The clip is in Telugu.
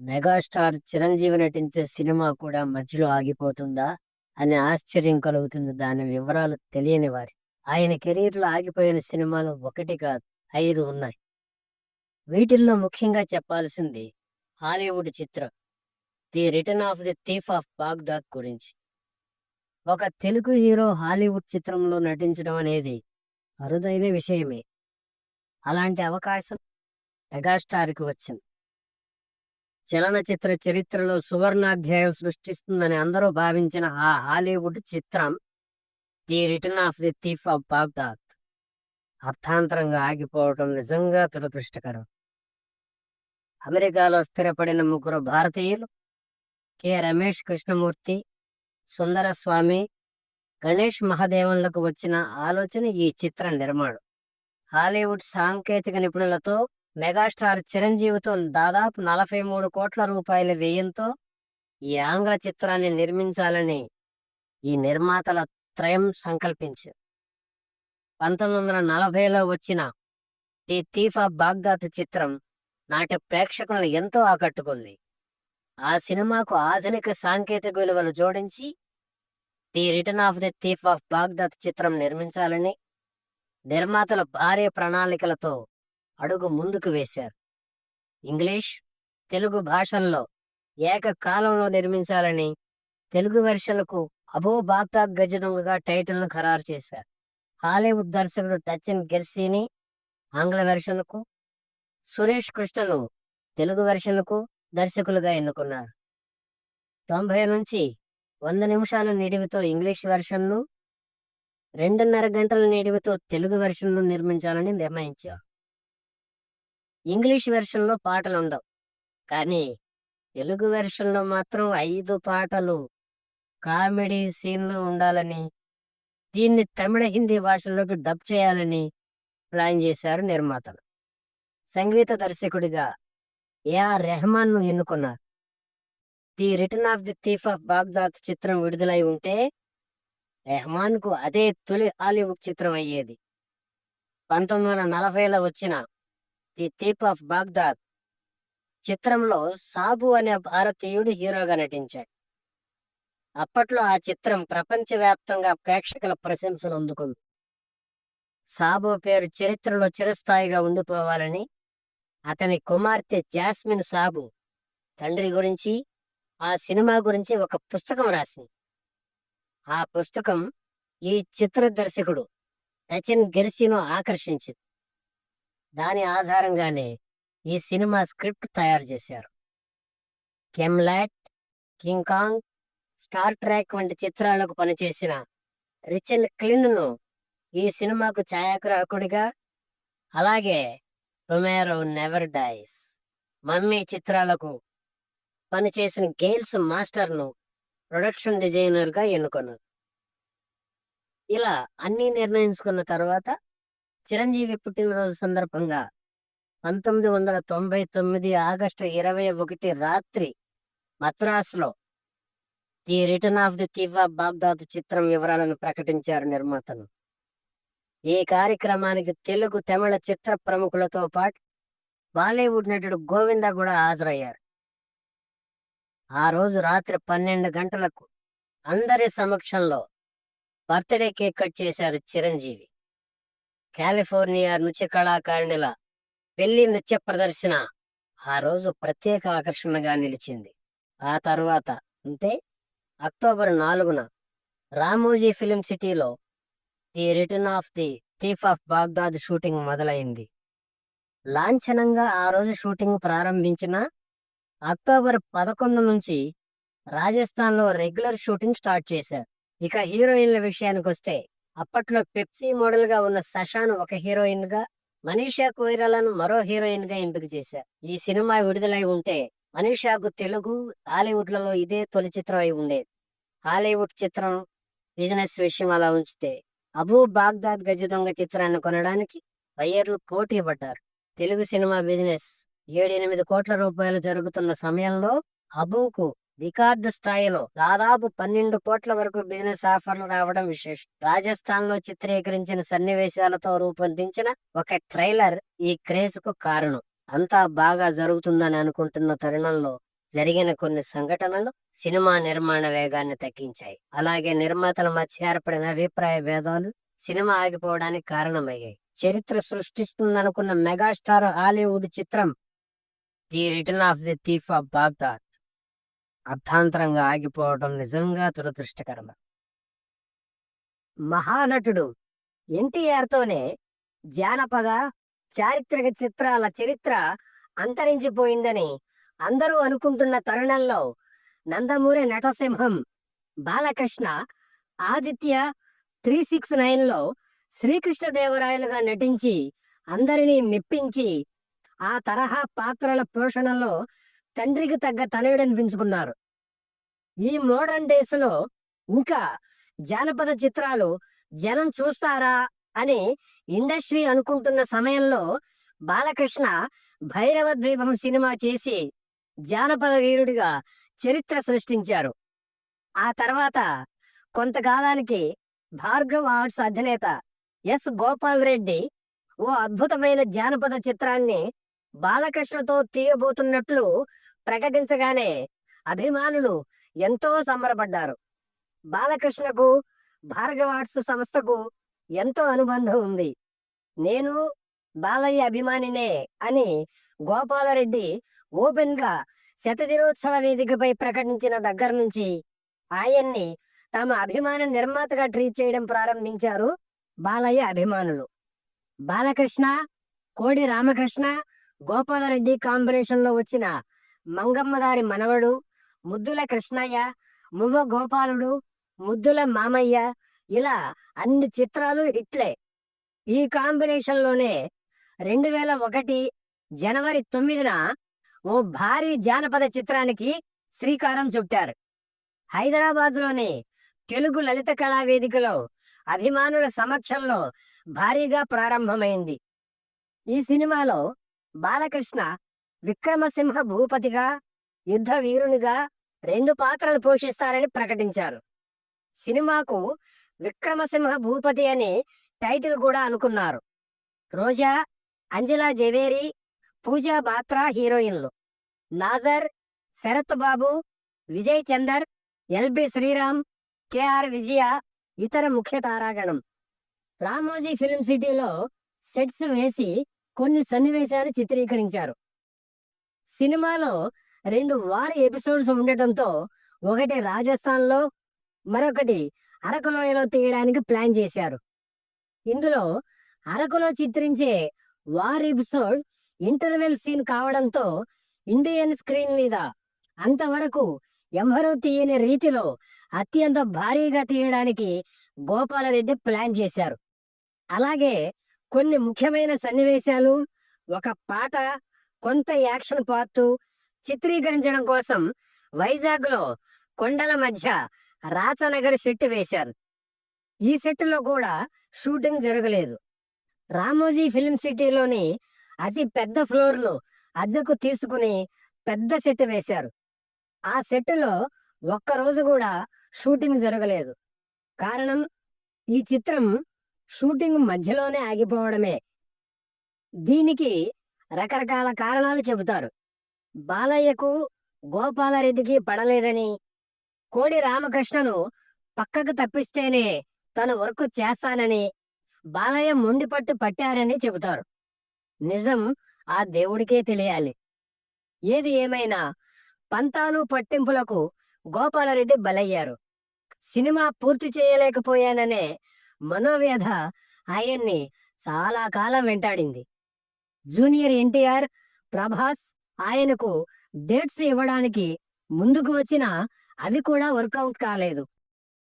మెగాస్టార్ చిరంజీవి నటించే సినిమా కూడా మధ్యలో ఆగిపోతుందా అనే ఆశ్చర్యం కలుగుతుంది. దాని వివరాలు తెలియని వారి. ఆయన కెరీర్లో ఆగిపోయిన సినిమాలు ఒకటి కాదు ఐదు ఉన్నాయి. వీటిల్లో ముఖ్యంగా చెప్పాల్సింది హాలీవుడ్ చిత్రం The Return of the Thief of Baghdad గురించి. ఒక తెలుగు హీరో హాలీవుడ్ చిత్రంలో నటించడం అనేది అరుదైన విషయమే. అలాంటి అవకాశం మెగాస్టార్కి వచ్చింది. చలనచిత్ర చరిత్రలో సువర్ణాధ్యాయం సృష్టిస్తుందని అందరూ భావించిన ఆ హాలీవుడ్ చిత్రం The Return of the Thief of Baghdad అర్థాంతరంగా ఆగిపోవడం నిజంగా దురదృష్టకరం. అమెరికాలో స్థిరపడిన ముగ్గురు భారతీయులు కె. రమేష్ కృష్ణమూర్తి సుందరస్వామి గణేష్ మహాదేవన్లకు వచ్చిన ఆలోచన ఈ చిత్ర నిర్మాణం. హాలీవుడ్ సాంకేతిక నిపుణులతో మెగాస్టార్ చిరంజీవితో దాదాపు నలభై మూడు కోట్ల రూపాయల వ్యయంతో ఈ ఆంగ్ల చిత్రాన్ని నిర్మించాలని ఈ నిర్మాతల త్రయం సంకల్పించారు పంతొమ్మిది వందల నలభైలో వచ్చిన ది తీఫ్ ఆఫ్ బాగ్దాద్ చిత్రం నాటి ప్రేక్షకులను ఎంతో ఆకట్టుకుంది. ఆ సినిమాకు ఆధునిక సాంకేతిక విలువలు జోడించి The Return of the Thief of Baghdad చిత్రం నిర్మించాలని నిర్మాతలు భారీ ప్రణాళికలతో అడుగు ముందుకు వేశారు. ఇంగ్లీష్ తెలుగు భాషల్లో ఏకకాలంలో నిర్మించాలని తెలుగు వెర్షన్లకు అబో బాగ్దాద్ గజ దొంగగా టైటిల్ను ఖరారు చేశారు. హాలీవుడ్ దర్శకుడు టచన్ గెర్సీని ఆంగ్ల వెర్షన్కు సురేష్ కృష్ణను తెలుగు వెర్షన్కు దర్శకులుగా ఎన్నుకున్నారు. తొంభై నుంచి వంద నిమిషాల నిడివితో ఇంగ్లీష్ వెర్షన్ను రెండున్నర గంటల నిడివితో తెలుగు వెర్షన్ను నిర్మించాలని నిర్ణయించారు. ఇంగ్లీష్ వెర్షన్లో పాటలు ఉండవు కానీ తెలుగు వెర్షన్లో మాత్రం ఐదు పాటలు కామెడీ సీన్లు ఉండాలని దీన్ని తమిళ హిందీ భాషల్లోకి డబ్ చేయాలని ప్లాన్ చేశారు నిర్మాతలు. సంగీత దర్శకుడిగా ఏఆర్ రెహమాన్ను ఎన్నుకున్నారు. The Return of the Thief of Baghdad చిత్రం విడుదలై ఉంటే రెహమాన్కు అదే తొలి హాలీవుడ్ చిత్రం అయ్యేది. పంతొమ్మిది వందల నలభైలో వచ్చిన ది థీఫ్ ఆఫ్ బాగ్దాద్ చిత్రంలో సాబు అనే భారతీయుడు హీరోగా నటించాడు. అప్పట్లో ఆ చిత్రం ప్రపంచవ్యాప్తంగా ప్రేక్షకుల ప్రశంసలు అందుకుంది. సాబు పేరు చరిత్రలో చిరస్థాయిగా ఉండిపోవాలని అతని కుమార్తె జాస్మిన్ సాబు తండ్రి గురించి ఆ సినిమా గురించి ఒక పుస్తకం రాసింది. ఆ పుస్తకం ఈ చిత్ర దర్శకుడు సచిన్ గెర్సిను ఆకర్షించింది. దాని ఆధారంగానే ఈ సినిమా స్క్రిప్ట్ తయారు చేశారు. Camelot King Kong Star Trek వంటి చిత్రాలకు పనిచేసిన రిచన్ క్లిన్ను ఈ సినిమాకు ఛాయాగ్రాహకుడిగా అలాగే టొమారో నెవర్ డైస్ మమ్మీ చిత్రాలకు పనిచేసిన గేల్స్ మాస్టర్ను ప్రొడక్షన్ డిజైనర్గా ఎన్నుకున్నారు. ఇలా అన్నీ నిర్ణయించుకున్న తర్వాత చిరంజీవి పుట్టినరోజు సందర్భంగా పంతొమ్మిది వందల తొంభై తొమ్మిది ఆగస్టు ఇరవై ఒకటి రాత్రి మద్రాసులో The Return of the Thief Baghdad చిత్రం వివరాలను ప్రకటించారు నిర్మాతలు. ఈ కార్యక్రమానికి తెలుగు తమిళ చిత్ర ప్రముఖులతో పాటు బాలీవుడ్ నటుడు గోవింద కూడా హాజరయ్యారు. ఆ రోజు రాత్రి పన్నెండు గంటలకు అందరి సమక్షంలో బర్త్డే కేక్ కట్ చేశారు చిరంజీవి. కాలిఫోర్నియా నృత్య కళాకారిణిల పెళ్ళి నృత్య ప్రదర్శన ఆ రోజు ప్రత్యేక ఆకర్షణగా నిలిచింది. ఆ తర్వాత అంటే అక్టోబర్ నాలుగున రామోజీ ఫిలిం సిటీలో The Return of the Thief of Baghdad shooting మొదలైంది. లాంఛనంగా ఆ రోజు షూటింగ్ ప్రారంభించిన అక్టోబర్ పదకొండు నుంచి రాజస్థాన్లో రెగ్యులర్ షూటింగ్ స్టార్ట్ చేశారు. ఇక హీరోయిన్ల విషయానికి వస్తే అప్పట్లో పెప్సీ మోడల్గా ఉన్న సషాన్ ఒక హీరోయిన్గా మనీషా కోయిరాలను మరో హీరోయిన్గా ఎంపిక చేశారు. ఈ సినిమా విడుదలై ఉంటే మనీషాకు తెలుగు హాలీవుడ్లలో ఇదే తొలి చిత్రం అయి ఉండేది. హాలీవుడ్ చిత్రం బిజినెస్ విషయం అలా ఉంచితే అబూ బాగ్దాద్ గజ దొంగ చిత్రాన్ని కొనడానికి బయ్యర్లు పోటీ పడ్డారు తెలుగు సినిమా బిజినెస్ ఏడెనిమిది కోట్ల రూపాయలు జరుగుతున్న సమయంలో అబూకు రికార్డు స్థాయిలో దాదాపు పన్నెండు కోట్ల వరకు బిజినెస్ ఆఫర్లు రావడం విశేషం. రాజస్థాన్లో చిత్రీకరించిన సన్నివేశాలతో రూపొందించిన ఒక ట్రైలర్ ఈ క్రేజ్కు కారణం. అంతా బాగా జరుగుతుందని అనుకుంటున్న తరుణంలో జరిగిన కొన్ని సంఘటనలు సినిమా నిర్మాణ వేగాన్ని తగ్గించాయి. అలాగే నిర్మాతల మధ్య ఏర్పడిన అభిప్రాయ భేదాలు సినిమా ఆగిపోవడానికి కారణమయ్యాయి. చరిత్ర సృష్టిస్తుందనుకున్న మెగాస్టార్ హాలీవుడ్ చిత్రం The Return of the Thief of Baghdad. అర్థాంతరంగా ఆగిపోవడం నిజంగా దురదృష్టకరం మహానటుడు ఎన్టీఆర్ తోనే జానపద చారిత్రక చిత్రాల చరిత్ర అంతరించిపోయిందని అందరూ అనుకుంటున్న తరుణంలో నందమూరి నటసింహం బాలకృష్ణ ఆదిత్య త్రీ సిక్స్ నైన్లో శ్రీకృష్ణదేవరాయలుగా నటించి అందరినీ మెప్పించి ఆ తరహా పాత్రల పోషణలో తండ్రికి తగ్గ తనయుడనిపించుకున్నారు ఈ మోడర్న్ డేస్లో ఇంకా జానపద చిత్రాలు జనం చూస్తారా అని ఇండస్ట్రీ అనుకుంటున్న సమయంలో బాలకృష్ణ భైరవ ద్వీపం సినిమా చేసి జానపద వీరుడిగా చరిత్ర సృష్టించారు. ఆ తర్వాత కొంతకాలానికి భార్గవ్ ఆర్ట్స్ అధినేత ఎస్. గోపాల్ రెడ్డి ఓ అద్భుతమైన జానపద చిత్రాన్ని బాలకృష్ణతో తీయబోతున్నట్లు ప్రకటించగానే అభిమానులు ఎంతో సంబరపడ్డారు. బాలకృష్ణకు భార్గవ ఆర్ట్స్ సంస్థకు ఎంతో అనుబంధం ఉంది. నేను బాలయ్య అభిమానినే అని గోపాలరెడ్డి ఓపెన్గా శతదినోత్సవ వేదికపై ప్రకటించిన దగ్గర నుంచి ఆయన్ని తమ అభిమాన నిర్మాతగా ట్రీట్ చేయడం ప్రారంభించారు బాలయ్య అభిమానులు. బాలకృష్ణ కోడి రామకృష్ణ గోపాలరెడ్డి కాంబినేషన్లో వచ్చిన మంగమ్మగారి మనవడు ముద్దుల కృష్ణయ్య మువ్వ గోపాలుడు ముద్దుల మామయ్య ఇలా అన్ని చిత్రాలు హిట్లే. ఈ కాంబినేషన్లోనే రెండు వేల ఒకటి జనవరి తొమ్మిదిన ఓ భారీ జానపద చిత్రానికి శ్రీకారం చుట్టారు. హైదరాబాద్లోని తెలుగు లలిత కళా వేదికలో అభిమానుల సమక్షంలో భారీగా ప్రారంభమైంది. ఈ సినిమాలో బాలకృష్ణ విక్రమసింహ భూపతిగా యుద్ధ వీరునిగా రెండు పాత్రలు పోషిస్తారని ప్రకటించారు. సినిమాకు విక్రమసింహ భూపతి అని టైటిల్ కూడా అనుకున్నారు. రోజా అంజలా జవేరి పూజా బాత్రా హీరోయిన్లు. నాజర్ శరత్ బాబు విజయ్ చందర్ ఎల్బి శ్రీరామ్ కెఆర్ విజయ ఇతర ముఖ్య తారాగణం. రామోజీ ఫిల్మ్ సిటీలో సెట్స్ వేసి కొన్ని సన్నివేశాలు చిత్రీకరించారు. సినిమాలో రెండు వారి ఎపిసోడ్స్ ఉండటంతో ఒకటి రాజస్థాన్లో మరొకటి అరకులోయలో తీయడానికి ప్లాన్ చేశారు. ఇందులో అరకులో చిత్రించే వార్ ఎపిసోడ్ ఇంటర్వెల్ సీన్ కావడంతో ఇండియన్ స్క్రీన్ మీద అంతవరకు ఎవరూ తీయని రీతిలో అత్యంత భారీగా తీయడానికి గోపాలరెడ్డి ప్లాన్ చేశారు. అలాగే కొన్ని ముఖ్యమైన సన్నివేశాలు ఒక పాట కొంత యాక్షన్ పార్ట్ చిత్రీకరించడం కోసం వైజాగ్లో కొండల మధ్య రాచనగర్ సెట్ వేశారు. ఈ సెట్లో కూడా షూటింగ్ జరగలేదు. రామోజీ ఫిల్మ్ సిటీలోని అతి పెద్ద ఫ్లోర్ను అద్దెకు తీసుకుని పెద్ద సెట్ వేశారు. ఆ సెట్లో ఒక్కరోజు ఒక్క రోజు కూడా షూటింగ్ జరగలేదు. కారణం ఈ చిత్రం షూటింగ్ మధ్యలోనే ఆగిపోవడమే. దీనికి రకరకాల కారణాలు చెబుతారు. బాలయ్యకు గోపాలరెడ్డికి పడలేదని కోడి రామకృష్ణను పక్కకు తప్పిస్తేనే తను వర్క్ చేస్తానని బాలయ్య మొండిపట్టు పట్టారని చెబుతారు. నిజం ఆ దేవుడికే తెలియాలి. ఏది ఏమైనా పంతాలు పట్టింపులకు గోపాలరెడ్డి బలయ్యారు. సినిమా పూర్తి చేయలేకపోయాననే మనోవ్యధ ఆయన్ని చాలా కాలం వెంటాడింది. జూనియర్ ఎన్టీఆర్ ప్రభాస్ ఆయనకు డేట్స్ ఇవ్వడానికి ముందుకు వచ్చినా అవి కూడా వర్కౌట్ కాలేదు.